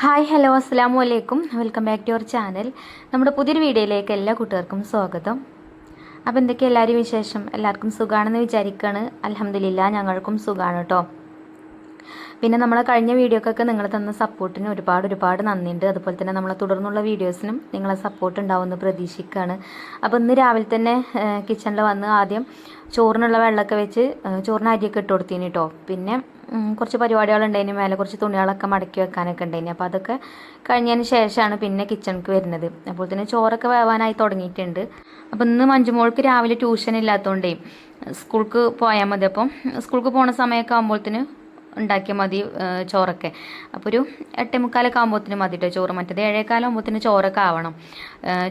Hi hello അസ്സാം വലൈക്കും welcome back to our channel. നമ്മുടെ പുതിയൊരു വീഡിയോയിലേക്ക് എല്ലാ കൂട്ടുകാർക്കും സ്വാഗതം. അപ്പോൾ എന്തൊക്കെ എല്ലാവരും വിശേഷം? എല്ലാവർക്കും സുഖമാണെന്ന് വിചാരിക്കുകയാണ് അലഹമ്മദില്ല ഞങ്ങൾക്കും സുഖമാണ് കേട്ടോ പിന്നെ നമ്മളെ കഴിഞ്ഞ വീഡിയോക്കൊക്കെ നിങ്ങൾ തന്ന സപ്പോർട്ടിന് ഒരുപാട് ഒരുപാട് നന്ദിയുണ്ട്. അതുപോലെ തന്നെ നമ്മളെ തുടർന്നുള്ള വീഡിയോസിനും നിങ്ങളെ സപ്പോർട്ട് ഉണ്ടാവുമെന്ന് പ്രതീക്ഷിക്കുകയാണ് അപ്പോൾ ഇന്ന് രാവിലെ തന്നെ കിച്ചണിൽ വന്ന് ആദ്യം ചോറിനുള്ള വെള്ളമൊക്കെ വെച്ച് ചോറിന് അരിയൊക്കെ ഇട്ട് കൊടുത്തിന് കേട്ടോ പിന്നെ കുറച്ച് പരിപാടികൾ പരിപാടികളുണ്ടായിന്. മേലെ കുറച്ച് തുണികളൊക്കെ മടക്കി വെക്കാനൊക്കെ ഉണ്ടായിന്. അപ്പോൾ അതൊക്കെ കഴിഞ്ഞതിന് ശേഷമാണ് പിന്നെ കിച്ചണിക്ക് വരുന്നത്. അപ്പോൾ തന്നെ ചോറൊക്കെ വേവാനായി തുടങ്ങിയിട്ടുണ്ട്. അപ്പോൾ ഇന്ന് മഞ്ജുമോൾക്ക് രാവിലെ ട്യൂഷൻ ഇല്ലാത്തതുകൊണ്ടേ സ്കൂൾക്ക് പോയാൽ മതി. അപ്പം സ്കൂൾക്ക് പോണ സമയമൊക്കെ ആകുമ്പോഴത്തേന് ഉണ്ടാക്കിയാൽ മതി ചോറൊക്കെ. അപ്പോൾ ഒരു എട്ടേ മുക്കാലൊക്കെ മതി കേട്ടോ ചോറ്. മറ്റേത് ഏഴേക്കാലം ആകുമ്പോഴത്തേന് ചോറൊക്കെ ആവണം.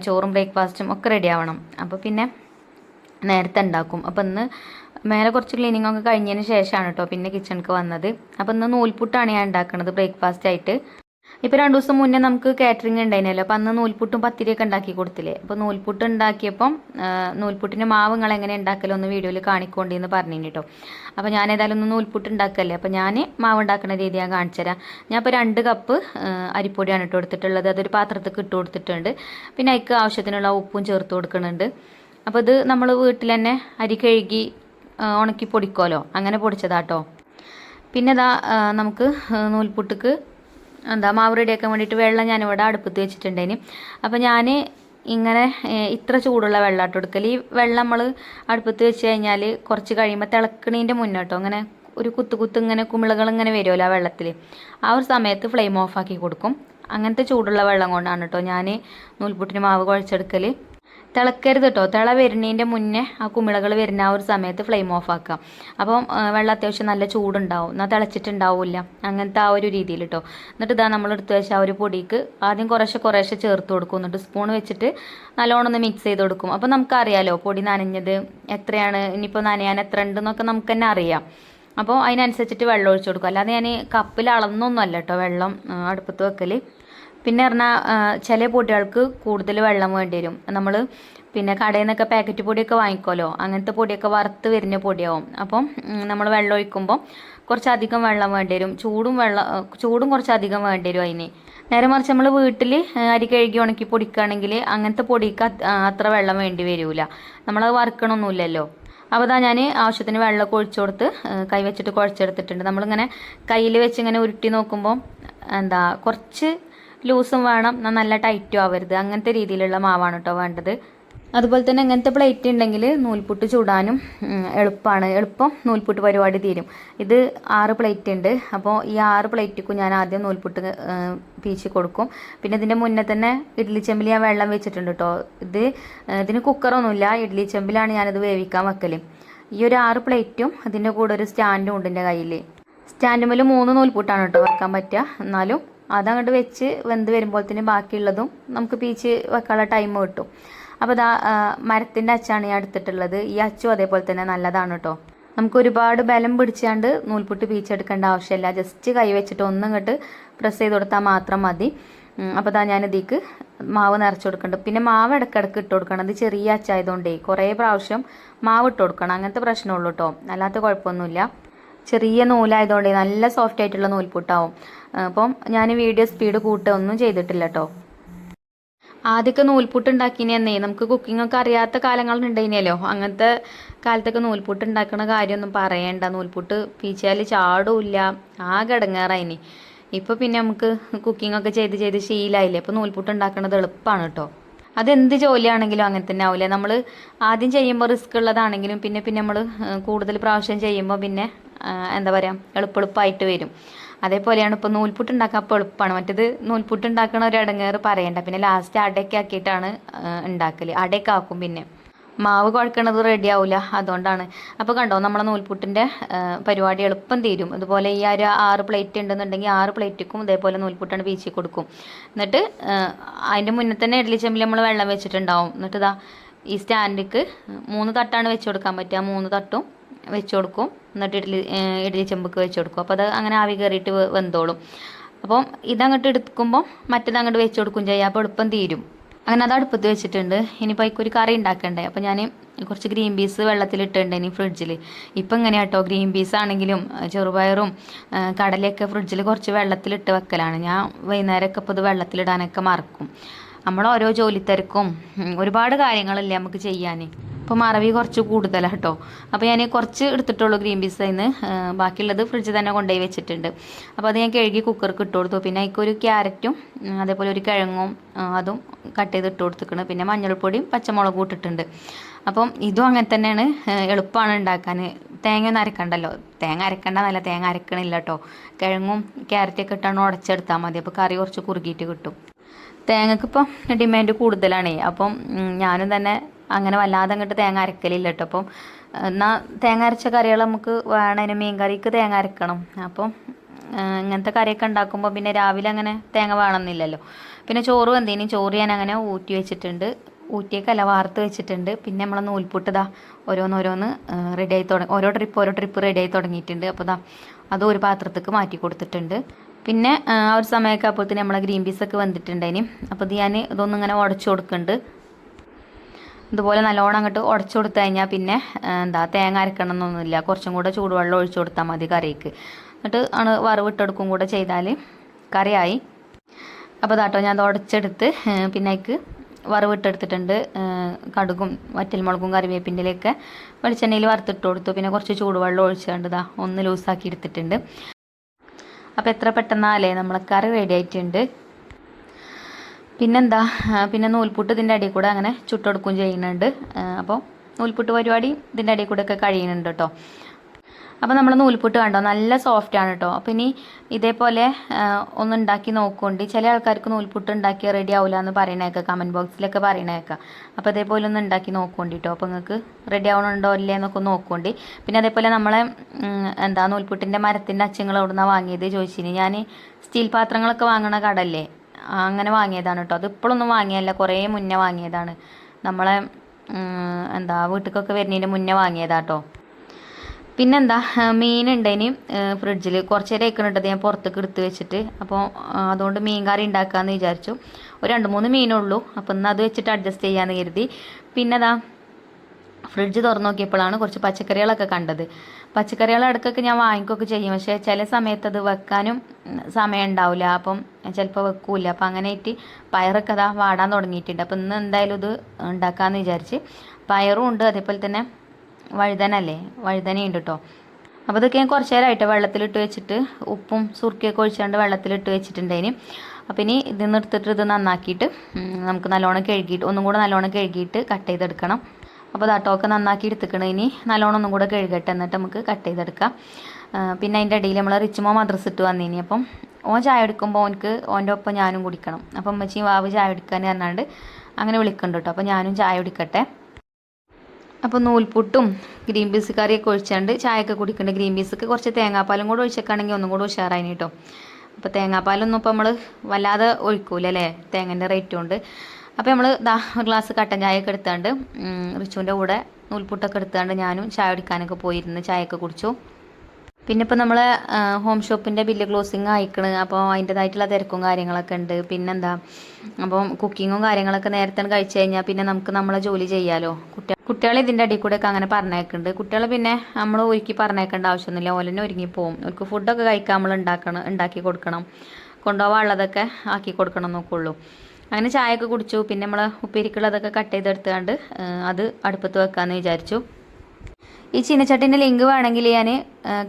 ചോറും ബ്രേക്ക്ഫാസ്റ്റും ഒക്കെ റെഡി ആവണം. അപ്പോൾ പിന്നെ നേരത്തെ ഉണ്ടാക്കും. അപ്പോൾ ഇന്ന് മേലെ കുറച്ച് ക്ലീനിങ് ഒക്കെ കഴിഞ്ഞതിന് ശേഷമാണ് കേട്ടോ പിന്നെ കിച്ചണിക്ക് വന്നത്. അപ്പോൾ ഇന്ന് നൂൽപുട്ടാണ് ഞാൻ ഉണ്ടാക്കുന്നത് ബ്രേക്ക്ഫാസ്റ്റ് ആയിട്ട്. ഇപ്പോൾ രണ്ട് ദിവസം മുന്നേ നമുക്ക് കാറ്ററിംഗ് ഉണ്ടായിരുന്നല്ലോ. അപ്പോൾ അന്ന് നൂൽപുട്ടും പത്തിരിയൊക്കെ ഉണ്ടാക്കി കൊടുത്തില്ലേ? അപ്പോൾ നൂൽപുട്ട് ഉണ്ടാക്കിയപ്പം നൂൽപുട്ടിന്റെ മാവ് നിങ്ങൾ എങ്ങനെ ഉണ്ടാക്കലോ ഒന്ന് വീഡിയോയിൽ കാണിക്കൊണ്ടേന്ന് പറഞ്ഞു കേട്ടോ അപ്പോൾ ഞാൻ ഏതായാലും ഒന്ന് നൂൽപുട്ട് ഉണ്ടാക്കല്ലേ? അപ്പോൾ ഞാൻ മാവ് ഉണ്ടാക്കുന്ന രീതി ഞാൻ കാണിച്ചു തരാം. ഞാൻ ഇപ്പോൾ രണ്ട് കപ്പ് അരിപ്പൊടിയാണ് ഇട്ട് കൊടുത്തിട്ടുള്ളത് അതൊരു പാത്രത്തിൽ ഇട്ട് കൊടുത്തിട്ടുണ്ട്. പിന്നെ അതിക്ക് ആവശ്യത്തിനുള്ള ഉപ്പും ചേർത്ത് കൊടുക്കുന്നുണ്ട്. അപ്പോൾ ഇത് നമ്മൾ വീട്ടിൽ തന്നെ അരി കഴുകി ഉണക്കി പൊടിക്കുമല്ലോ അങ്ങനെ പൊടിച്ചതാട്ടോ. പിന്നെ ഇതാ നമുക്ക് നൂൽപുട്ടുക്ക് എന്താ മാവ് റെഡിയാക്കാൻ വേണ്ടിയിട്ട് വെള്ളം ഞാനിവിടെ അടുപ്പത്ത് വെച്ചിട്ടുണ്ടേന്. അപ്പോൾ ഞാൻ ഇങ്ങനെ ഇത്ര ചൂടുള്ള വെള്ളം ഇട്ട് ഈ വെള്ളം നമ്മൾ അടുപ്പത്ത് വെച്ച് കഴിഞ്ഞാൽ കുറച്ച് കഴിയുമ്പോൾ തിളക്കണീന്റെ മുന്നോട്ടോ. അങ്ങനെ ഒരു കുത്തു കുത്ത് ഇങ്ങനെ കുമിളകൾ ഇങ്ങനെ വരുമല്ലോ ആ വെള്ളത്തിൽ ആ ഒരു സമയത്ത് ഫ്ലെയിം ഓഫ് ആക്കി കൊടുക്കും. അങ്ങനത്തെ ചൂടുള്ള വെള്ളം കൊണ്ടാണ് കേട്ടോ ഞാൻ നൂൽപുട്ടിന് മാവ് കുഴച്ചെടുക്കൽ തിളക്കരുത് കേട്ടോ തിള വരുന്നതിന്റെ മുന്നേ ആ കുമിളകൾ വരുന്ന ആ ഒരു സമയത്ത് ഫ്ലെയിം ഓഫ് ആക്കാം. അപ്പം വെള്ളം അത്യാവശ്യം നല്ല ചൂടുണ്ടാവും. എന്നാൽ തിളച്ചിട്ടുണ്ടാവില്ല. അങ്ങനത്തെ ആ ഒരു രീതിയിൽ കേട്ടോ എന്നിട്ട് ഇതാ നമ്മൾ എടുത്ത് വെച്ച ആ ഒരു പൊടിക്ക് ആദ്യം കുറേശ്ശെ കുറേശ്ശെ ചേർത്ത് കൊടുക്കും. എന്നിട്ട് സ്പൂൺ വെച്ചിട്ട് നല്ലോണം ഒന്ന് മിക്സ് ചെയ്ത് കൊടുക്കും. അപ്പം നമുക്കറിയാലോ പൊടി നനഞ്ഞത് എത്രയാണ്? ഇനിയിപ്പോൾ നനയാൻ എത്ര ഉണ്ടെന്നൊക്കെ നമുക്ക് തന്നെ അറിയാം. അപ്പോൾ അതിനനുസരിച്ചിട്ട് വെള്ളം ഒഴിച്ചു കൊടുക്കും. അല്ലാതെ ഞാൻ കപ്പിൽ അളന്നൊന്നും അല്ല കേട്ടോ വെള്ളം അടുപ്പത്ത് വെക്കൽ പിന്നെ പറഞ്ഞാൽ ചില പൊടികൾക്ക് കൂടുതൽ വെള്ളം വേണ്ടി വരും നമ്മൾ പിന്നെ കടയിൽ നിന്നൊക്കെ പാക്കറ്റ് പൊടിയൊക്കെ വാങ്ങിക്കുമല്ലോ അങ്ങനത്തെ പൊടിയൊക്കെ വറുത്ത് വരുന്ന പൊടിയാവും. അപ്പം നമ്മൾ വെള്ളം ഒഴിക്കുമ്പോൾ കുറച്ചധികം വെള്ളം വേണ്ടി വരും ചൂടും വെള്ളം ചൂടും കുറച്ചധികം വേണ്ടി വരും അതിന് നേരെ മറിച്ച് നമ്മൾ വീട്ടിൽ അരി കഴുകി ഉണക്കി പൊടിക്കുകയാണെങ്കിൽ അങ്ങനത്തെ പൊടിക്ക് അത്ര വെള്ളം വേണ്ടി വരില്ല നമ്മളത് വറുക്കണമൊന്നുമില്ലല്ലോ അപ്പോൾ അതാ ഞാൻ ആവശ്യത്തിന് വെള്ളമൊക്കെ ഒഴിച്ചു കൊടുത്ത് കൈ വെച്ചിട്ട് കുഴച്ചെടുത്തിട്ടുണ്ട്. നമ്മളിങ്ങനെ കയ്യിൽ വെച്ച് ഇങ്ങനെ ഉരുട്ടി നോക്കുമ്പോൾ എന്താ കുറച്ച് ലൂസും വേണം. എന്നാൽ നല്ല ടൈറ്റും ആവരുത്. അങ്ങനത്തെ രീതിയിലുള്ള മാവാണ് കേട്ടോ വേണ്ടത്. അതുപോലെ തന്നെ അങ്ങനത്തെ പ്ലേറ്റ് ഉണ്ടെങ്കിൽ നൂൽപുട്ട് ചൂടാനും എളുപ്പമാണ് എളുപ്പം നൂൽപുട്ട് പരിപാടി തീരും. ഇത് ആറ് പ്ലേറ്റ് ഉണ്ട്. അപ്പോൾ ഈ ആറ് പ്ലേറ്റിക്കും ഞാൻ ആദ്യം നൂൽപുട്ട് പീച്ച് കൊടുക്കും. പിന്നെ ഇതിന്റെ മുന്നേ തന്നെ ഇഡ്ഡലി ചെമ്പിൽ ഞാൻ വെള്ളം വെച്ചിട്ടുണ്ട് കേട്ടോ ഇത് ഇതിന് കുക്കറൊന്നുമില്ല ഇഡ്ഡലി ചെമ്പിലാണ് ഞാനിത് വേവിക്കാൻ വെക്കൽ ഈ ഒരു ആറ് പ്ലേറ്റും അതിന്റെ കൂടെ ഒരു സ്റ്റാൻഡും ഉണ്ട് എന്റെ കയ്യിൽ സ്റ്റാൻഡുമ്മൽ മൂന്ന് നൂൽപുട്ടാണ് കേട്ടോ വെക്കാൻ പറ്റുക എന്നാലും അതങ്ങോട്ട് വെച്ച് വെന്ത് വരുമ്പോഴത്തേന് ബാക്കിയുള്ളതും നമുക്ക് പീച്ച് വെക്കാനുള്ള ടൈം കിട്ടും. അപ്പോൾ ഇതാ മരത്തിന്റെ അച്ചാണ് ഞാൻ എടുത്തിട്ടുള്ളത്. ഈ അച്ചും അതേപോലെ തന്നെ നല്ലതാണ് കേട്ടോ നമുക്ക് ഒരുപാട് ബലം പിടിച്ചാണ്ട് നൂൽപുട്ട് പീച്ചെടുക്കേണ്ട ആവശ്യമില്ല. ജസ്റ്റ് കൈ വെച്ചിട്ട് ഒന്നിങ്ങോട്ട് പ്രസ് ചെയ്ത് കൊടുത്താൽ മാത്രം മതി. അപ്പോൾ ഇതാ ഞാൻ ഇതിക്ക് മാവ് നിറച്ച് കൊടുക്കുന്നുണ്ട് പിന്നെ മാവ് ഇടയ്ക്കിടയ്ക്ക് ഇട്ട് കൊടുക്കണം. അത് ചെറിയ അച്ചായതുകൊണ്ടേ കുറേ പ്രാവശ്യം മാവ് ഇട്ട് കൊടുക്കണം. അങ്ങനത്തെ പ്രശ്നമുള്ളൂ കേട്ടോ അല്ലാത്ത കുഴപ്പമൊന്നുമില്ല. ചെറിയ നൂലായതുകൊണ്ട് നല്ല സോഫ്റ്റ് ആയിട്ടുള്ള നൂൽപുട്ടാവും. അപ്പം ഞാൻ വീഡിയോ സ്പീഡ് കൂട്ടുക ഒന്നും ചെയ്തിട്ടില്ല കേട്ടോ ആദ്യമൊക്കെ നൂൽപുട്ട് ഉണ്ടാക്കിനെന്നേ നമുക്ക് കുക്കിംഗ് ഒക്കെ അറിയാത്ത കാലങ്ങളുണ്ടായിനല്ലോ അങ്ങനത്തെ കാലത്തൊക്കെ നൂൽപുട്ട് ഉണ്ടാക്കുന്ന കാര്യമൊന്നും പറയണ്ട. നൂൽപുട്ട് പീച്ചാൽ ചാടുമില്ല ആ ഇടങ്ങാറായിനി. ഇപ്പോൾ പിന്നെ നമുക്ക് കുക്കിംഗ് ഒക്കെ ചെയ്ത് ചെയ്ത് ശീലമായില്ലേ അപ്പോൾ നൂൽപുട്ട് ഉണ്ടാക്കുന്നത് എളുപ്പമാണ് കേട്ടോ അതെന്ത് ജോലിയാണെങ്കിലും അങ്ങനെ തന്നെ ആവില്ല. നമ്മൾ ആദ്യം ചെയ്യുമ്പോൾ റിസ്ക് ഉള്ളതാണെങ്കിലും പിന്നെ പിന്നെ നമ്മൾ കൂടുതൽ പ്രാവശ്യം ചെയ്യുമ്പോൾ പിന്നെ എന്താ പറയുക എളുപ്പെളുപ്പമായിട്ട് വരും. അതേപോലെയാണ് ഇപ്പോൾ നൂൽപുട്ട് ഉണ്ടാക്കാൻ അപ്പോൾ എളുപ്പമാണ് മറ്റേത് നൂൽപുട്ട് ഉണ്ടാക്കണ ഒരു ഇടങ്ങേറ് പറയണ്ട. പിന്നെ ലാസ്റ്റ് അടയൊക്കെ ആക്കിയിട്ടാണ് ഉണ്ടാക്കൽ അടയൊക്കെ ആക്കും പിന്നെ. മാവ് കുഴക്കണത് റെഡി ആവില്ല അതുകൊണ്ടാണ്. അപ്പോൾ കണ്ടോ നമ്മളെ നൂൽപുട്ടിന്റെ പരിപാടി എളുപ്പം തീരും. അതുപോലെ ഈ ഒരു ആറ് പ്ലേറ്റ് ഉണ്ടെന്നുണ്ടെങ്കിൽ ആറ് പ്ലേറ്റിക്കും ഇതേപോലെ നൂൽപുട്ടാണ് വീച്ചി കൊടുക്കും. എന്നിട്ട് അതിന്റെ മുന്നേ തന്നെ ഇഡ്ഡലി ചെമ്പിൽ നമ്മൾ വെള്ളം വെച്ചിട്ടുണ്ടാവും. എന്നിട്ട് ഇതാ ഈ സ്റ്റാൻഡിക്ക് മൂന്ന് തട്ടാണ് വെച്ച് കൊടുക്കാൻ പറ്റുക. മൂന്ന് തട്ടും വെച്ച് കൊടുക്കും. എന്നിട്ട് ഇഡ്ഡലി ഇഡ്ഡലി ചെമ്പക്ക് വെച്ച് കൊടുക്കും. അപ്പോൾ അത് അങ്ങനെ ആവി കയറിയിട്ട് വെന്തോളും. അപ്പം ഇതങ്ങോട്ട് എടുക്കുമ്പോൾ മറ്റേത് അങ്ങോട്ട് വെച്ച് കൊടുക്കും ചെയ്യാം. അപ്പോൾ എളുപ്പം തീരും. അങ്ങനെ അത് അടുപ്പത്ത് വെച്ചിട്ടുണ്ട്. ഇനിയിപ്പോൾ അതിക്കൊരു കറി ഉണ്ടാക്കണ്ടേ? അപ്പോൾ ഞാൻ കുറച്ച് ഗ്രീൻ പീസ് വെള്ളത്തിലിട്ടുണ്ട് ഇനി ഫ്രിഡ്ജിൽ ഇപ്പം എങ്ങനെയാട്ടോ? കേട്ടോ ഗ്രീൻ പീസ് ആണെങ്കിലും ചെറുപയറും കടലയൊക്കെ ഫ്രിഡ്ജിൽ കുറച്ച് വെള്ളത്തിലിട്ട് വെക്കലാണ്. ഞാൻ വൈകുന്നേരമൊക്കെ ഇപ്പോൾ ഇത് വെള്ളത്തിലിടാനൊക്കെ മറക്കും. നമ്മൾ ഓരോ ജോലിത്തിരക്കും തിരക്കും ഒരുപാട് കാര്യങ്ങളല്ലേ നമുക്ക് ചെയ്യാൻ ഇപ്പോൾ മറവി കുറച്ച് കൂടുതലാണ് കേട്ടോ അപ്പോൾ ഞാൻ കുറച്ച് എടുത്തിട്ടുള്ളൂ ഗ്രീൻ പീസ് അതിന് ബാക്കിയുള്ളത് ഫ്രിഡ്ജിൽ തന്നെ കൊണ്ടുപോയി വെച്ചിട്ടുണ്ട്. അപ്പോൾ അത് ഞാൻ കഴുകി കുക്കർക്ക് ഇട്ട് കൊടുത്തു. പിന്നെ അതിക്കൊരു ക്യാരറ്റും അതേപോലെ ഒരു കിഴങ്ങും അതും കട്ട് ചെയ്ത് ഇട്ട് കൊടുത്തിട്ടുണ്ട് പിന്നെ മഞ്ഞൾപ്പൊടിയും പച്ചമുളകും ഇട്ടിട്ടുണ്ട്. അപ്പം ഇതും അങ്ങനെ തന്നെയാണ് എളുപ്പമാണ് ഉണ്ടാക്കാൻ തേങ്ങ ഒന്നും അരക്കണ്ടല്ലോ? തേങ്ങ അരക്കണ്ട നല്ല തേങ്ങ അരക്കണില്ല കേട്ടോ കിഴങ്ങും ക്യാരറ്റൊക്കെ ഇട്ടാണ് ഉടച്ചെടുത്താൽ മതി. അപ്പോൾ കറി കുറച്ച് കുറുകിയിട്ട് കിട്ടും. തേങ്ങക്ക് ഇപ്പം ഡിമാൻഡ് കൂടുതലാണേ. അപ്പം ഞാനും തന്നെ അങ്ങനെ വല്ലാതെ അങ്ങോട്ട് തേങ്ങ അരക്കലില്ല കേട്ടോ അപ്പം എന്നാൽ തേങ്ങ അരച്ച കറികൾ നമുക്ക് വേണേനും മീൻ കറിക്ക് തേങ്ങ അരക്കണം. അപ്പം ഇങ്ങനത്തെ കറിയൊക്കെ ഉണ്ടാക്കുമ്പോൾ പിന്നെ രാവിലെ അങ്ങനെ തേങ്ങ വേണമെന്നില്ലല്ലോ. പിന്നെ ചോറ് വെന്തേനും ചോറ് ഞാൻ അങ്ങനെ ഊറ്റി വെച്ചിട്ടുണ്ട്. ഊറ്റിയൊക്കെയല്ല വാർത്ത് വെച്ചിട്ടുണ്ട്. പിന്നെ നമ്മളെ നൂൽപുട്ട് ഇതാ ഓരോന്നോരോന്ന് റെഡി ആയി തുടങ്ങി ഓരോ ട്രിപ്പ് ഓരോ ട്രിപ്പ് റെഡി ആയി തുടങ്ങിയിട്ടുണ്ട്. അപ്പോൾ ഇതാ അത് ഒരു പാത്രത്തേക്ക് മാറ്റി കൊടുത്തിട്ടുണ്ട്. പിന്നെ ആ ഒരു സമയമൊക്കെ അപ്പോഴത്തേന് നമ്മളെ ഗ്രീൻ പീസൊക്കെ വന്നിട്ടുണ്ടേനി അപ്പോൾ ഇത് ഞാൻ ഇതൊന്നും ഇങ്ങനെ ഉടച്ചു കൊടുക്കുന്നുണ്ട്. ഇതുപോലെ നല്ലോണം അങ്ങോട്ട് ഉടച്ചു കൊടുത്തു കഴിഞ്ഞാൽ പിന്നെ എന്താ തേങ്ങ അരക്കണം എന്നൊന്നുമില്ല കുറച്ചും കൂടെ ചൂടുവെള്ളം ഒഴിച്ചു കൊടുത്താൽ മതി കറിക്ക്. എന്നിട്ട് ആണ് വറവിട്ടെടുക്കും കൂടെ ചെയ്താൽ കറിയായി. അപ്പോൾ ദാട്ടോ ഞാൻ അത് ഉടച്ചെടുത്ത് പിന്നെ അതിക്ക് വറവിട്ടെടുത്തിട്ടുണ്ട് കടുകും വറ്റൽമുളകും കറിവേപ്പിന്റെലൊക്കെ വെളിച്ചെണ്ണയിൽ വറുത്തിട്ട് കൊടുത്തു. പിന്നെ കുറച്ച് ചൂടുവെള്ളം ഒഴിച്ചുകൊണ്ട് ഇതാ ഒന്ന് ലൂസാക്കി എടുത്തിട്ടുണ്ട്. അപ്പോൾ എത്ര പെട്ടെന്നാലേ നമ്മളെ കറി റെഡി ആയിട്ടുണ്ട്. പിന്നെന്താ? പിന്നെ നൂൽപുട്ട് ഇതിന്റെ അടിയിൽ കൂടെ അങ്ങനെ ചുട്ടെടുക്കുകയും ചെയ്യുന്നുണ്ട്. അപ്പോൾ നൂൽപുട്ട് പരിപാടി ഇതിന്റെ അടിയിൽ കൂടെ ഒക്കെ കഴിയുന്നുണ്ട് കേട്ടോ. അപ്പോൾ നമ്മൾ നൂൽപുട്ട് കണ്ടോ? നല്ല സോഫ്റ്റ് ആണ് കേട്ടോ. അപ്പോൾ ഇനി ഇതേപോലെ ഒന്ന് ഉണ്ടാക്കി നോക്കുകൊണ്ട് ചില ആൾക്കാർക്ക് നൂൽപുട്ട് ഉണ്ടാക്കി റെഡി ആവില്ല എന്ന് പറയണേക്കാം കമന്റ് ബോക്സിലൊക്കെ പറയണേക്കാം. അപ്പോൾ അതേപോലെ ഒന്ന് ഉണ്ടാക്കി നോക്കുകൊണ്ട് കേട്ടോ. അപ്പോൾ നിങ്ങൾക്ക് റെഡി ആവണുണ്ടോ ഇല്ലേ എന്നൊക്കെ നോക്കുകൊണ്ട് പിന്നെ അതേപോലെ നമ്മളെ എന്താ നൂൽപുട്ടിന്റെ മരത്തിന്റെ അച്ഛങ്ങൾ അവിടെ നിന്നാണ് വാങ്ങിയത് ചോദിച്ചിന്. ഞാൻ സ്റ്റീൽ പാത്രങ്ങളൊക്കെ വാങ്ങണ കടല്ലേ അങ്ങനെ വാങ്ങിയതാണ് കേട്ടോ അത് ഇപ്പോഴൊന്നും വാങ്ങിയല്ല. കുറേ മുന്നേ വാങ്ങിയതാണ്. നമ്മളെ എന്താ വീട്ടിലേക്കൊക്കെ വരുന്നതിന് മുന്നേ വാങ്ങിയതാട്ടോ പിന്നെന്താ ആ, മീനുണ്ടേനി ഫ്രിഡ്ജിൽ കുറച്ച് നേരം ഇരിക്കണിട്ടത് ഞാൻ പുറത്തേക്ക് എടുത്ത് വെച്ചിട്ട്. അപ്പോൾ അതുകൊണ്ട് മീൻ കറി ഉണ്ടാക്കാമെന്ന് വിചാരിച്ചു. ഒരു രണ്ട് മൂന്ന് മീനുള്ളൂ അപ്പോൾ ഇന്ന് അത് വെച്ചിട്ട് അഡ്ജസ്റ്റ് ചെയ്യാമെന്ന് കരുതി. പിന്നെ അതാ ഫ്രിഡ്ജ് തുറന്നു നോക്കിയപ്പോഴാണ് കുറച്ച് പച്ചക്കറികളൊക്കെ കണ്ടത്. പച്ചക്കറികൾ ഇടയ്ക്കൊക്കെ ഞാൻ വാങ്ങിക്കുകയൊക്കെ ചെയ്യും. പക്ഷേ ചില സമയത്ത് അത് വെക്കാനും സമയം ഉണ്ടാവില്ല അപ്പം ചിലപ്പോൾ വെക്കൂല. അപ്പം അങ്ങനെ ആയിട്ട് പയറൊക്കെ അതാ വാടാൻ തുടങ്ങിയിട്ടുണ്ട്. അപ്പം ഇന്ന് എന്തായാലും ഇത് ഉണ്ടാക്കാമെന്ന് വിചാരിച്ച് പയറും ഉണ്ട്. അതേപോലെ തന്നെ വഴുതനല്ലേ? വഴുതനയുണ്ട് കേട്ടോ അപ്പോൾ ഇതൊക്കെ ഞാൻ കുറച്ച് നേരമായിട്ട് വെള്ളത്തിലിട്ട് വെച്ചിട്ട് ഉപ്പും സുർക്കിയൊക്കെ ഒഴിച്ചാണ്ട് വെള്ളത്തിലിട്ട് വെച്ചിട്ടുണ്ടതിന് അപ്പോൾ ഇനി ഇതിൽ നിന്ന് എടുത്തിട്ട് ഇത് നന്നാക്കിയിട്ട് നമുക്ക് നല്ലോണം കഴുകിയിട്ട് ഒന്നും കൂടെ നല്ലോണം കഴുകിയിട്ട് കട്ട് ചെയ്തെടുക്കണം. അപ്പോൾ ദാട്ടമൊക്കെ നന്നാക്കി എടുത്തിക്കണം. ഇനി നല്ലോണം ഒന്നും കൂടെ കഴുകട്ടെ. എന്നിട്ട് നമുക്ക് കട്ട് ചെയ്തെടുക്കാം. പിന്നെ അതിന്റെ ഇടയിൽ നമ്മൾ റിച്ചുമോ മദ്രസ് ഇട്ട് വന്നിനി. അപ്പം ഓൻ ചായ എടുക്കുമ്പോൾ ഓനക്ക് ഓന്റെ ഒപ്പം ഞാനും കുടിക്കണം. അപ്പം അമ്മച്ചി വാവ് ചായ എടുക്കാൻ പറഞ്ഞാണ്ട് അങ്ങനെ വിളിക്കുന്നുണ്ട് കേട്ടോ അപ്പോൾ ഞാനും ചായ കുടിക്കട്ടെ. അപ്പോൾ നൂൽപുട്ടും ഗ്രീൻ പീസ് കറിയൊക്കെ ഒഴിച്ചാണ്ട് ചായയൊക്കെ കുടിക്കേണ്ട. ഗ്രീൻ പീസൊക്കെ കുറച്ച് തേങ്ങാപ്പാലും കൂടെ ഒഴിച്ചേക്കാണെങ്കിൽ ഒന്നും കൂടെ ഉഷാറായി കേട്ടോ അപ്പോൾ തേങ്ങാപ്പാലൊന്നും ഇപ്പോൾ നമ്മൾ വല്ലാതെ ഒഴിക്കൂലല്ലേ തേങ്ങന്റെ റേറ്റ് കൊണ്ട് അപ്പോൾ നമ്മൾ ദാ ഒരു ഗ്ലാസ് കട്ടൻ ചായയൊക്കെ എടുത്താണ്ട് റിച്ചുവിന്റെ കൂടെ നൂൽപുട്ടൊക്കെ എടുത്താണ്ട് ഞാനും ചായ കുടിക്കാനൊക്കെ പോയിരുന്ന് ചായയൊക്കെ കുടിച്ചു. പിന്നെ ഇപ്പോൾ നമ്മൾ ഹോം ഷോപ്പിന്റെ ബില്ല് ക്ലോസിങ് അയക്കണ് അപ്പോൾ അതിന്റെതായിട്ടുള്ള തിരക്കും കാര്യങ്ങളൊക്കെ ഉണ്ട്. പിന്നെന്താ അപ്പം കുക്കിങ്ങും കാര്യങ്ങളൊക്കെ നേരത്തെ കഴിച്ചു കഴിഞ്ഞാൽ പിന്നെ നമുക്ക് നമ്മളെ ജോലി ചെയ്യാലോ. കുട്ടികൾ കുട്ടികളെ ഇതിന്റെ അടിയിൽ കൂടെയൊക്കെ അങ്ങനെ പറഞ്ഞേക്കുന്നുണ്ട് കുട്ടികളെ പിന്നെ നമ്മൾ ഒരുക്കി പറഞ്ഞേക്കേണ്ട ആവശ്യമൊന്നുമില്ല. ഓലന്നെ ഒരുങ്ങി പോകും അവർക്ക് ഫുഡൊക്കെ കഴിക്കാൻ നമ്മൾ ഉണ്ടാക്കണം ഉണ്ടാക്കി കൊടുക്കണം. കൊണ്ടുപോകാനുള്ളതൊക്കെ ആക്കി കൊടുക്കണം എന്നൊക്കെ അങ്ങനെ ചായയൊക്കെ കുടിച്ചു. പിന്നെ നമ്മൾ ഉപ്പേരിക്കുള്ളതൊക്കെ കട്ട് ചെയ്തെടുത്തുകൊണ്ട് അത് അടുപ്പത്ത് വെക്കാമെന്ന് വിചാരിച്ചു. ഈ ചീനച്ചട്ടിന്റെ ലിങ്ക് വേണമെങ്കിൽ ഞാൻ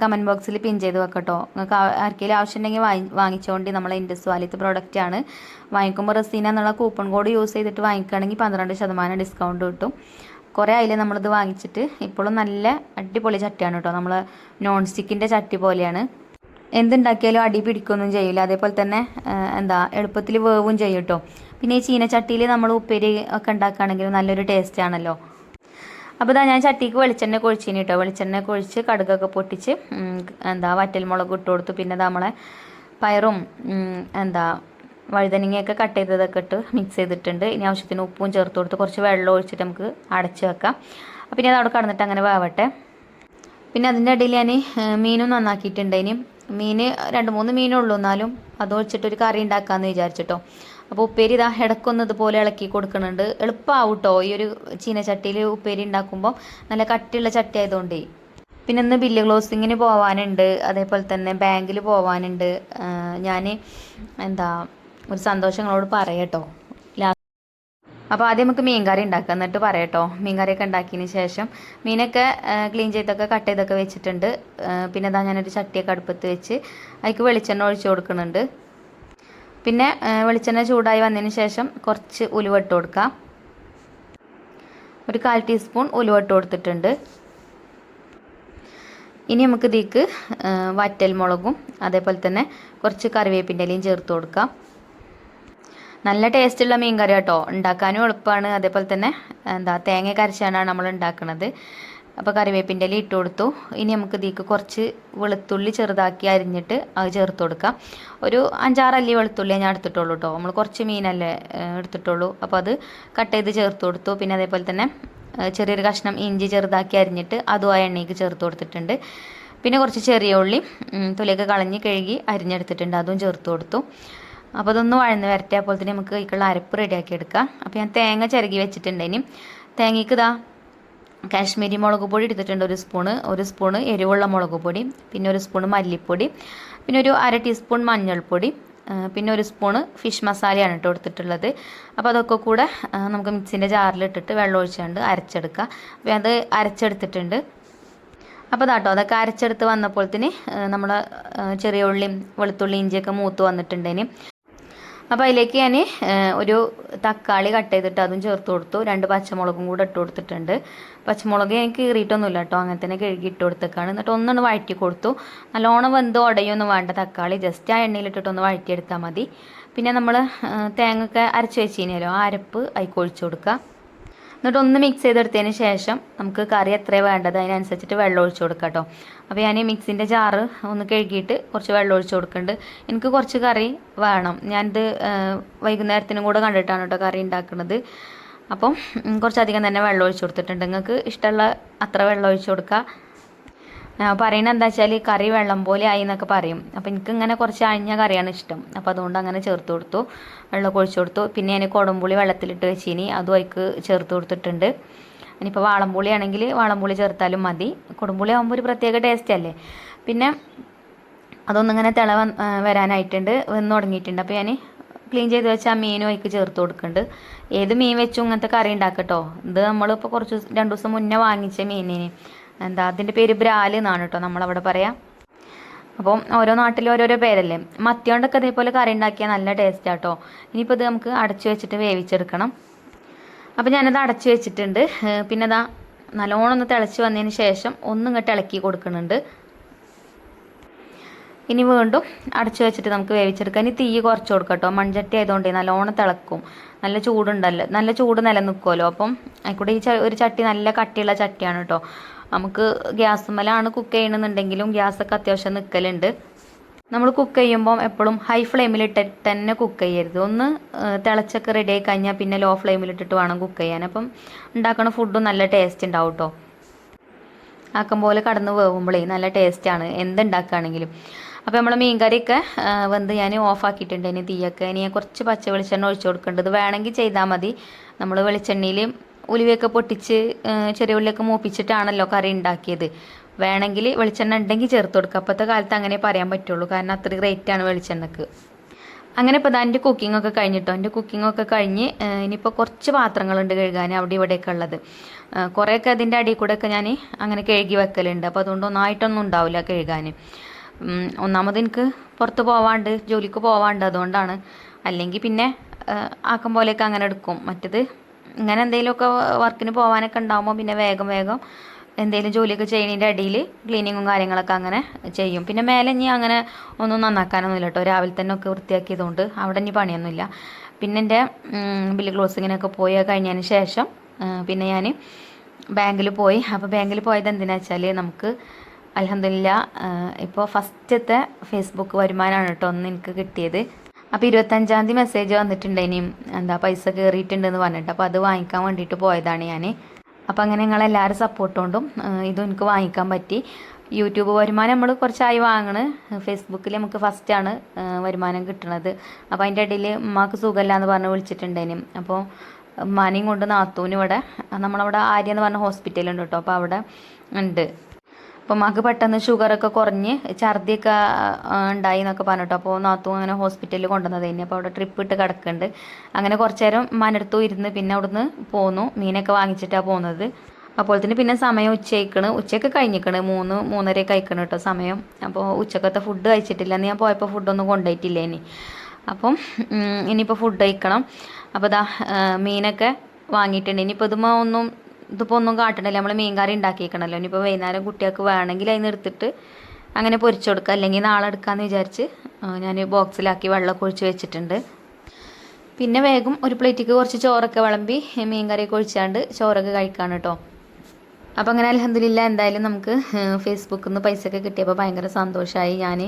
കമന്റ് ബോക്സിൽ പിൻ ചെയ്ത് വെക്കട്ടോ. നിങ്ങൾക്ക് ആർക്കെങ്കിലും ആവശ്യമുണ്ടെങ്കിൽ വാങ്ങി വാങ്ങിച്ചുകൊണ്ട് നമ്മളെ ഇൻഡസ് വാലിത്തെ പ്രോഡക്റ്റ് ആണ്. വാങ്ങിക്കുമ്പോൾ റസീന എന്നുള്ള കൂപ്പൺ കോഡ് യൂസ് ചെയ്തിട്ട് വാങ്ങിക്കുകയാണെങ്കിൽ പന്ത്രണ്ട് ശതമാനം ഡിസ്കൗണ്ട് കിട്ടും. കുറേ ആയില്ലേ നമ്മളിത് വാങ്ങിച്ചിട്ട്. ഇപ്പോഴും നല്ല അടിപൊളി ചട്ടിയാണ് കേട്ടോ. നമ്മൾ നോൺ സ്റ്റിക്കിന്റെ ചട്ടി പോലെയാണ്. എന്തുണ്ടാക്കിയാലും അടി പിടിക്കൊന്നും ചെയ്യില്ല അതേപോലെ തന്നെ എന്താ എളുപ്പത്തിൽ വേവും ചെയ്യും കേട്ടോ. പിന്നെ ഈ ചീനച്ചട്ടിയിൽ നമ്മൾ ഉപ്പേരി ഒക്കെ ഉണ്ടാക്കുകയാണെങ്കിൽ നല്ലൊരു ടേസ്റ്റ് ആണല്ലോ. അപ്പോൾ ഇതാ ഞാൻ ചട്ടിക്ക് വെളിച്ചെണ്ണ കൊഴിച്ചിന് കേട്ടോ വെളിച്ചെണ്ണ കൊഴിച്ച് കടുകൊക്കെ പൊട്ടിച്ച് എന്താ വറ്റൽമുളക് ഇട്ട് കൊടുത്തു. പിന്നെ നമ്മളെ പയറും എന്താ വഴുതനങ്ങയൊക്കെ കട്ട് ചെയ്തതൊക്കെ ഇട്ട് മിക്സ് ചെയ്തിട്ടുണ്ട്. ഇനി ആവശ്യത്തിന് ഉപ്പും ചേർത്ത് കൊടുത്ത് കുറച്ച് വെള്ളം ഒഴിച്ചിട്ട് നമുക്ക് അടച്ച് വെക്കാം. അപ്പം ഇനി അത് അവിടെ കടന്നിട്ട് അങ്ങനെ വേവട്ടെ. പിന്നെ അതിന്റെ ഇടയിൽ ഞാൻ മീനും നന്നാക്കിയിട്ടുണ്ട്. ഇനി മീൻ രണ്ട് മൂന്ന് മീനുള്ളൂ എന്നാലും അത് ഒഴിച്ചിട്ടൊരു കറി ഉണ്ടാക്കാമെന്ന് വിചാരിച്ചിട്ടോ. അപ്പോൾ ഉപ്പേരി ഇതാ ഇടക്കുന്നത് പോലെ ഇളക്കി കൊടുക്കുന്നുണ്ട് എളുപ്പമാവും കേട്ടോ ഈ ഒരു ചീനച്ചട്ടിയിൽ ഉപ്പേരി ഉണ്ടാക്കുമ്പോൾ നല്ല കട്ടിയുള്ള ചട്ടി ആയതുകൊണ്ടേ. പിന്നെ ഇന്ന് ബില്ല് ക്ലോസിങ്ങിന് പോവാനുണ്ട്. അതേപോലെ തന്നെ ബാങ്കിൽ പോവാനുണ്ട്. ഞാൻ എന്താ ഒരു സന്തോഷങ്ങളോട് പറയട്ടോ. അപ്പോൾ ആദ്യം നമുക്ക് മീൻ കറി ഉണ്ടാക്കാം. എന്നിട്ട് പറയട്ടോ. മീൻ കറിയൊക്കെ ഉണ്ടാക്കിയതിന് ശേഷം മീനൊക്കെ ക്ലീൻ ചെയ്തൊക്കെ കട്ട് ചെയ്തൊക്കെ വെച്ചിട്ടുണ്ട്. പിന്നെ അതാ ഞാനൊരു ചട്ടിയൊക്കെ അടുപ്പത്ത് വെച്ച് അതിക്ക് വെളിച്ചെണ്ണ ഒഴിച്ചു കൊടുക്കുന്നുണ്ട് പിന്നെ വെളിച്ചെണ്ണ ചൂടായി വന്നതിന് ശേഷം കുറച്ച് ഉലുവ ഇട്ട് കൊടുക്കാം. ഒരു കാൽ ടീസ്പൂൺ ഉലുവ ഇട്ട് കൊടുത്തിട്ടുണ്ട്. ഇനി നമുക്ക് ഇതിക്ക് വറ്റൽ മുളകും അതേപോലെ തന്നെ കുറച്ച് കറിവേപ്പിന്റെ ഇലയും ചേർത്ത് കൊടുക്കാം. നല്ല ടേസ്റ്റുള്ള മീൻ കറി കേട്ടോ. ഉണ്ടാക്കാനും എളുപ്പമാണ്. അതേപോലെ തന്നെ എന്താ തേങ്ങ കരച്ചാണ് നമ്മൾ ഉണ്ടാക്കുന്നത് അപ്പോൾ കറിവേപ്പിന്റെ ഇല ഇട്ട് കൊടുത്തു. ഇനി നമുക്ക് ഇതിക്ക് കുറച്ച് വെളുത്തുള്ളി ചെറുതാക്കി അരിഞ്ഞിട്ട് അത് ചേർത്ത് കൊടുക്കാം. ഒരു അഞ്ചാറ് അല്ലി വെളുത്തുള്ളി ഞാൻ എടുത്തിട്ടുള്ളൂ കേട്ടോ നമ്മൾ കുറച്ച് മീനല്ലേ എടുത്തിട്ടുള്ളൂ. അപ്പോൾ അത് കട്ട് ചെയ്ത് ചേർത്ത് കൊടുത്തു. പിന്നെ അതേപോലെ തന്നെ ചെറിയൊരു കഷ്ണം ഇഞ്ചി ചെറുതാക്കി അരിഞ്ഞിട്ട് അതും ആ എണ്ണയ്ക്ക് ചേർത്ത് കൊടുത്തിട്ടുണ്ട്. പിന്നെ കുറച്ച് ചെറിയ ഉള്ളി തൊലിയൊക്കെ കളഞ്ഞ് കഴുകി അരിഞ്ഞെടുത്തിട്ടുണ്ട്. അതും ചേർത്ത് കൊടുത്തു. അപ്പോൾ അതൊന്ന് വഴന്ന് വരട്ടെ. അപ്പോൾ തന്നെ നമുക്ക് ഇക്കുള്ള അരപ്പ് റെഡിയാക്കി എടുക്കാം. അപ്പോൾ ഞാൻ തേങ്ങ ചിരകി വെച്ചിട്ടുണ്ട് ഇനി. തേങ്ങയ്ക്ക് ഇതാ കാശ്മീരി മുളക് പൊടി എടുത്തിട്ടുണ്ട് ഒരു സ്പൂണ് ഒരു സ്പൂണ് എരിവുള്ള മുളക് പൊടി പിന്നെ ഒരു സ്പൂണ് മല്ലിപ്പൊടി പിന്നെ ഒരു അര ടീസ്പൂൺ മഞ്ഞൾപ്പൊടി പിന്നെ ഒരു സ്പൂണ് ഫിഷ് മസാലയാണ് കേട്ടോ എടുത്തിട്ടുള്ളത്. അപ്പോൾ അതൊക്കെ കൂടെ നമുക്ക് മിക്സിന്റെ ജാറിലിട്ടിട്ട് വെള്ളം ഒഴിച്ചുകൊണ്ട് അരച്ചെടുക്കുക അപ്പോൾ അത് അരച്ചെടുത്തിട്ടുണ്ട്. അപ്പോൾ അതാട്ടോ അതൊക്കെ അരച്ചെടുത്ത് വന്നപ്പോഴത്തേന് നമ്മൾ ചെറിയ ഉള്ളിയും വെളുത്തുള്ളി ഇഞ്ചിയൊക്കെ മൂത്ത് വന്നിട്ടുണ്ടേന്. അപ്പോൾ അതിലേക്ക് ഞാൻ ഒരു തക്കാളി കട്ട് ചെയ്തിട്ട് അതും ചേർത്ത് കൊടുത്തു. രണ്ട് പച്ചമുളകും കൂടെ ഇട്ട് കൊടുത്തിട്ടുണ്ട്. പച്ചമുളക് എനിക്ക് കീറിയിട്ടൊന്നുമില്ല കേട്ടോ. അങ്ങനെ തന്നെ കഴുകി ഇട്ട് കൊടുത്തേക്കാണ്. എന്നിട്ട് ഒന്നൊന്ന് വഴറ്റി കൊടുത്തു. നല്ലോണം വെന്ത് ഉടയൊന്നും വേണ്ട തക്കാളി. ജസ്റ്റ് ആ എണ്ണയിലിട്ടിട്ടൊന്ന് വഴറ്റിയെടുത്താൽ മതി. പിന്നെ നമ്മൾ തേങ്ങയൊക്കെ അരച്ച് വെച്ചിനല്ലോ. ആ അരപ്പ് അതിക്ക് ഒഴിച്ചു കൊടുക്കുക എന്നിട്ട് ഒന്ന് മിക്സ് ചെയ്തെടുത്തതിന് ശേഷം നമുക്ക് കറി എത്ര വേണ്ടത്? അതിനനുസരിച്ചിട്ട് വെള്ളം ഒഴിച്ച് കൊടുക്കാം കേട്ടോ അപ്പോൾ ഞാൻ ഈ മിക്സിന്റെ ജാറ് ഒന്ന് കഴുകിയിട്ട് കുറച്ച് വെള്ളം ഒഴിച്ച് കൊടുക്കുന്നുണ്ട്. എനിക്ക് കുറച്ച് കറി വേണം. ഞാനിത് വൈകുന്നേരത്തിനും കൂടെ കണ്ടിട്ടാണ് കേട്ടോ കറി ഉണ്ടാക്കുന്നത്. അപ്പം കുറച്ചധികം തന്നെ വെള്ളം ഒഴിച്ച് കൊടുത്തിട്ടുണ്ട്. നിങ്ങൾക്ക് ഇഷ്ടമുള്ള അത്ര വെള്ളം ഒഴിച്ച് കൊടുക്കുക പറയുന്നത് എന്താ വെച്ചാൽ കറി വെള്ളം പോലെ ആയി എന്നൊക്കെ പറയും. അപ്പോൾ എനിക്ക് ഇങ്ങനെ കുറച്ച് അഴിഞ്ഞ കറിയാണ് ഇഷ്ടം. അപ്പോൾ അതുകൊണ്ട് അങ്ങനെ ചേർത്ത് കൊടുത്തു. വെള്ളം കുഴിച്ചു കൊടുത്തു. പിന്നെ ഞാൻ കുടംപുളി വെള്ളത്തിലിട്ട് വെച്ചിനി. അതും അതിക്ക് ചേർത്ത് കൊടുത്തിട്ടുണ്ട്. ഇനിയിപ്പോൾ വാളംപുളി ആണെങ്കിൽ വാളംപുളി ചേർത്താലും മതി. കുടംപുളി ആകുമ്പോൾ ഒരു പ്രത്യേക ടേസ്റ്റ് അല്ലേ? പിന്നെ അതൊന്നിങ്ങനെ തിള വരാനായിട്ടുണ്ട്. വന്ന് തുടങ്ങിയിട്ടുണ്ട്. അപ്പോൾ ഞാൻ ക്ലീൻ ചെയ്ത് വെച്ച് ആ മീനും അതിക്ക് ചേർത്ത് കൊടുക്കുന്നുണ്ട്. ഏത് മീൻ വെച്ചും ഇങ്ങനത്തെ കറി ഉണ്ടാക്കട്ടോ ഇത് നമ്മളിപ്പോൾ കുറച്ച് രണ്ട് ദിവസം മുന്നേ വാങ്ങിച്ച മീനിന്. എന്താ അതിന്റെ പേര് ബ്രാൽ എന്നാണ് കേട്ടോ നമ്മളവിടെ പറയാം. അപ്പം ഓരോ നാട്ടിലും ഓരോരോ പേരല്ലേ? മത്തിയോണ്ടൊക്കെ ഇതേപോലെ കറി ഉണ്ടാക്കിയാൽ നല്ല ടേസ്റ്റ് ആട്ടോ ഇനിയിപ്പോൾ ഇത് നമുക്ക് അടച്ചു വെച്ചിട്ട് വേവിച്ചെടുക്കണം. അപ്പോൾ ഞാനത് അടച്ചു വെച്ചിട്ടുണ്ട്. പിന്നെ അതാ നല്ലോണം ഒന്ന് തിളച്ച് വന്നതിന് ശേഷം ഒന്നും ഇങ്ങോട്ട് ഇളക്കി കൊടുക്കുന്നുണ്ട്. ഇനി വീണ്ടും അടച്ചു വെച്ചിട്ട് നമുക്ക് വേവിച്ചെടുക്കാം. ഇനി തീ കുറച്ച് കൊടുക്കാം കേട്ടോ മൺചട്ടി ആയതുകൊണ്ട് നല്ലോണം തിളക്കും. നല്ല ചൂടുണ്ടല്ലോ നല്ല ചൂട് നിലനിൽക്കുമല്ലോ അപ്പം അതിൽക്കൂടെ ഈ ഒരു ചട്ടി നല്ല കട്ടിയുള്ള ചട്ടിയാണ് കേട്ടോ നമുക്ക് ഗ്യാസ് ഗ്യാസുമ്മലാണ് കുക്ക് ചെയ്യണമെന്നുണ്ടെങ്കിലും ഗ്യാസൊക്കെ അത്യാവശ്യം നിൽക്കലുണ്ട് നമ്മൾ കുക്ക് ചെയ്യുമ്പോൾ എപ്പോഴും ഹൈ ഫ്ലെയിമിലിട്ട് തന്നെ കുക്ക് ചെയ്യരുത്. ഒന്ന് തിളച്ചൊക്കെ റെഡി ആയി കഴിഞ്ഞാൽ പിന്നെ ലോ ഫ്ലെയിമിലിട്ടിട്ട് വേണം കുക്ക് ചെയ്യാൻ. അപ്പം ഉണ്ടാക്കുന്ന ഫുഡും നല്ല ടേസ്റ്റ് ഉണ്ടാവും കേട്ടോ ആക്കം പോലെ കടന്ന് വേവുമ്പോഴേ നല്ല ടേസ്റ്റാണ് എന്തുണ്ടാക്കുകയാണെങ്കിലും. അപ്പോൾ നമ്മൾ മീൻകറിയൊക്കെ വെന്ത് ഞാൻ ഓഫാക്കിയിട്ടുണ്ട് ഇനി തീയൊക്കെ. ഇനി കുറച്ച് പച്ച വെളിച്ചെണ്ണ ഒഴിച്ചു കൊടുക്കേണ്ടത് വേണമെങ്കിൽ ചെയ്താൽ മതി. നമ്മൾ വെളിച്ചെണ്ണയിൽ ഉലുവയൊക്കെ പൊട്ടിച്ച് ചെറിയ ഉള്ളിയൊക്കെ മൂപ്പിച്ചിട്ടാണല്ലോ കറി ഉണ്ടാക്കിയത്. വേണമെങ്കിൽ വെളിച്ചെണ്ണ ഉണ്ടെങ്കിൽ ചേർത്ത് കൊടുക്കുക അപ്പോഴത്തെ കാലത്ത് അങ്ങനെ പറയാൻ പറ്റുള്ളൂ. കാരണം അത്രയും റേറ്റാണ് വെളിച്ചെണ്ണക്ക്. അങ്ങനെ ഇപ്പോൾ എന്റെ കുക്കിംഗ് ഒക്കെ കഴിഞ്ഞിട്ടോ? എന്റെ കുക്കിംഗ് ഒക്കെ കഴിഞ്ഞ് ഇനിയിപ്പോൾ കുറച്ച് പാത്രങ്ങളുണ്ട് കഴുകാൻ അവിടെ ഇവിടെയൊക്കെ ഉള്ളത്. കുറേയൊക്കെ അതിന്റെ അടിയിൽ കൂടെ ഒക്കെ ഞാൻ അങ്ങനെ കഴുകി വെക്കലുണ്ട്. അപ്പോൾ അതുകൊണ്ട് ഒന്നായിട്ടൊന്നും ഉണ്ടാവില്ല കഴുകാൻ. ഒന്നാമത് എനിക്ക് പുറത്ത് പോവാണ്ട് ജോലിക്ക് പോവാണ്ട് അതുകൊണ്ടാണ്. അല്ലെങ്കിൽ പിന്നെ ആക്കം പോലെയൊക്കെ അങ്ങനെ എടുക്കും. മറ്റത് ഇങ്ങനെ എന്തെങ്കിലുമൊക്കെ വർക്കിന് പോകാനൊക്കെ ഉണ്ടാകുമ്പോൾ പിന്നെ വേഗം വേഗം എന്തെങ്കിലും ജോലിയൊക്കെ ചെയ്യുന്നതിന്റെ ഇടയിൽ ക്ലീനിങ്ങും കാര്യങ്ങളൊക്കെ അങ്ങനെ ചെയ്യും. പിന്നെ മേലെ ഇനി അങ്ങനെ ഒന്നും നന്നാക്കാനൊന്നുമില്ല കേട്ടോ രാവിലെ തന്നെ ഒക്കെ വൃത്തിയാക്കിയതുകൊണ്ട് അവിടെ ഇനി പണിയൊന്നുമില്ല പിന്നെ എന്റെ ബില്ല് ക്ലോസിങ്ങിനൊക്കെ പോയി കഴിഞ്ഞതിന് ശേഷം പിന്നെ ഞാൻ ബാങ്കിൽ പോയി. അപ്പോൾ ബാങ്കിൽ പോയത് എന്തിനാ വെച്ചാൽ നമുക്ക് അലഹമില്ല ഇപ്പോൾ ഫസ്റ്റത്തെ ഫേസ്ബുക്ക് വരുമാനമാണ് കേട്ടോ ഒന്ന് എനിക്ക് കിട്ടിയത്. അപ്പോൾ ഇരുപത്തഞ്ചാം തീയതി മെസ്സേജ് വന്നിട്ടുണ്ട് ഇനിയും എന്താ പൈസ കയറിയിട്ടുണ്ടെന്ന് പറഞ്ഞിട്ട്. അപ്പോൾ അത് വാങ്ങിക്കാൻ വേണ്ടിയിട്ട് പോയതാണ് ഞാൻ അപ്പോൾ അങ്ങനെ നിങ്ങളെല്ലാവരും സപ്പോർട്ട് കൊണ്ടും ഇതും എനിക്ക് വാങ്ങിക്കാൻ പറ്റി. യൂട്യൂബ് വരുമാനം നമ്മൾ കുറച്ചായി വാങ്ങണ്. ഫേസ്ബുക്കിൽ നമുക്ക് ഫസ്റ്റാണ് വരുമാനം കിട്ടണത്. അപ്പോൾ അതിന്റെ ഇടയിൽ ഉമ്മാക്ക് സുഖമില്ല എന്ന് പറഞ്ഞ് വിളിച്ചിട്ടുണ്ടേനും. അപ്പോൾ ഉമ്മാനെയും കൊണ്ട് നാത്തൂനും ഇവിടെ നമ്മളവിടെ ആര്യ എന്ന് പറഞ്ഞ ഹോസ്പിറ്റലുണ്ട് കേട്ടോ അപ്പോൾ അവിടെ ഉണ്ട് അപ്പോൾ ഉമ്മാക്ക് പെട്ടെന്ന് ഷുഗറൊക്കെ കുറഞ്ഞ് ഛർദിയൊക്കെ ഉണ്ടായി എന്നൊക്കെ പറഞ്ഞിട്ട്. അപ്പോൾ നാത്തു അങ്ങനെ ഹോസ്പിറ്റലിൽ കൊണ്ടുവന്നത് തന്നെ. അപ്പോൾ അവിടെ ട്രിപ്പ് ഇട്ട് കിടക്കുന്നുണ്ട്. അങ്ങനെ കുറച്ച് നേരം മനടുത്തു ഇരുന്ന് പിന്നെ അവിടുന്ന് പോന്നു. മീനൊക്കെ വാങ്ങിച്ചിട്ടാണ് പോകുന്നത്. അപ്പോൾ തന്നെ പിന്നെ സമയം ഉച്ചയ്ക്കണ് ഉച്ചയ്ക്ക് കഴിഞ്ഞിക്കണ്. മൂന്ന് മൂന്നര കഴിക്കണം കേട്ടോ സമയം. അപ്പോൾ ഉച്ചക്കത്തെ ഫുഡ് കഴിച്ചിട്ടില്ല. അന്ന് ഞാൻ പോയപ്പോൾ ഫുഡൊന്നും കൊണ്ടുപോയിട്ടില്ല ഇനി. അപ്പം ഇനിയിപ്പോൾ ഫുഡ് കഴിക്കണം. അപ്പോൾ ദാ മീനൊക്കെ വാങ്ങിയിട്ടുണ്ട്. ഇനിയിപ്പോൾ ഇതുമ്മ ഒന്നും ഇതിപ്പോൾ ഒന്നും കാട്ടണില്ല. നമ്മൾ മീൻ കറി ഉണ്ടാക്കിയേക്കണല്ലോ. ഇനിയിപ്പോൾ വൈകുന്നേരം കുട്ടികൾക്ക് വേണമെങ്കിൽ അതിന് എടുത്തിട്ട് അങ്ങനെ പൊരിച്ചു കൊടുക്കുക. അല്ലെങ്കിൽ നാളെ എടുക്കാമെന്ന് വിചാരിച്ച് ഞാൻ ബോക്സിലാക്കി വെള്ളമൊക്കെ ഒഴിച്ച് വെച്ചിട്ടുണ്ട്. പിന്നെ വേഗം ഒരു പ്ലേറ്റിക്ക് കുറച്ച് ചോറൊക്കെ വിളമ്പി മീൻ കറിയൊക്കെ ഒഴിച്ചാണ്ട് ചോറൊക്കെ കഴിക്കാണ് കേട്ടോ. അപ്പോൾ അങ്ങനെ അലഹമില്ല എന്തായാലും നമുക്ക് ഫേസ്ബുക്കിൽ നിന്ന് പൈസ ഒക്കെ കിട്ടിയപ്പോൾ ഭയങ്കര സന്തോഷമായി ഞാൻ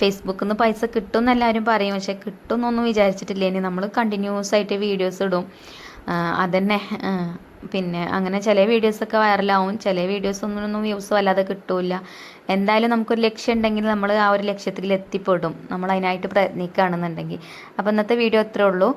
ഫേസ്ബുക്കിൽ നിന്ന് പൈസ കിട്ടും എന്ന് എല്ലാവരും പറയും. പക്ഷേ കിട്ടും എന്നൊന്നും വിചാരിച്ചിട്ടില്ല. ഇനി നമ്മൾ കണ്ടിന്യൂസ് ആയിട്ട് വീഡിയോസ് ഇടും. അതന്നെ. പിന്നെ അങ്ങനെ ചില വീഡിയോസൊക്കെ വൈറലാവും ചില വീഡിയോസ് ഒന്നും വ്യൂസ് വല്ലാതെ കിട്ടൂല എന്തായാലും നമുക്കൊരു ലക്ഷ്യം ഉണ്ടെങ്കിൽ നമ്മൾ ആ ഒരു ലക്ഷ്യത്തിൽ എത്തിപ്പെടും നമ്മൾ അതിനായിട്ട് പ്രയത്നിക്കുകയാണെന്നുണ്ടെങ്കിൽ. അപ്പോൾ ഇന്നത്തെ വീഡിയോ ഇത്രേ ഉള്ളൂ.